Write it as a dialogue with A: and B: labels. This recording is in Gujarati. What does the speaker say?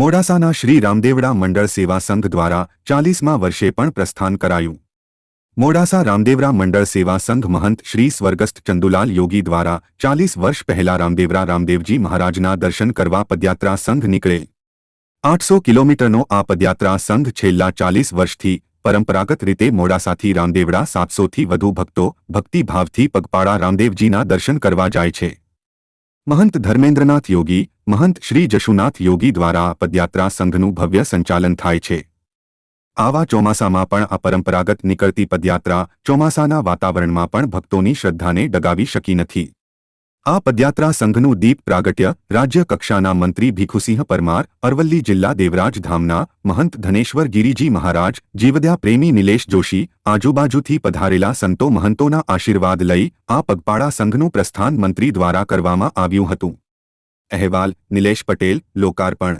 A: મોડાસાના શ્રી રામદેવડા મંડળ સેવા સંઘ દ્વારા ચાલીસમા વર્ષે પણ પ્રસ્થાન કરાયું. મોડાસા રામદેવરા મંડળ સેવા સંઘ મહંત શ્રી સ્વર્ગસ્થ ચંદુલાલ યોગી દ્વારા ચાલીસ વર્ષ પહેલા રામદેવરા રામદેવજી મહારાજના દર્શન કરવા પદયાત્રા સંઘ નીકળે. આઠસો કિલોમીટરનો આ પદયાત્રા સંઘ છેલ્લા ચાલીસ વર્ષથી પરંપરાગત રીતે મોડાસાથી રામદેવડા સાતસોથી વધુ ભક્તો ભક્તિભાવથી પગપાળા રામદેવજીના દર્શન કરવા જાય છે. મહંત ધર્મેન્દ્રનાથ યોગી, મહંત શ્રી જશુનાથ યોગી દ્વારા પદયાત્રા સંઘનું ભવ્ય સંચાલન થાય છે. આવા ચોમાસામાં પણ આ પરંપરાગત નીકળતી પદયાત્રા ચોમાસાના વાતાવરણમાં પણ ભક્તોની શ્રદ્ધાને ડગાવી શકી નથી. આ પદયાત્રા સંઘનું દીપ પ્રાગટ્ય રાજ્ય કક્ષાના મંત્રી ભીખુસિંહ પરમાર, અરવલ્લી જિલ્લા દેવરાજ ધામના મહંત ધનેશ્વર ગિરિજી મહારાજ, જીવદ્યા પ્રેમી નિલેશ જોશી, આજુબાજુથી પધારેલા સંતો મહંતોના આશીર્વાદ લઈ આ પગપાળા સંઘનું પ્રસ્થાન મંત્રી દ્વારા કરવામાં આવ્યું હતું. અહેવાલ, નિલેશ પટેલ, લોકાર્પણ.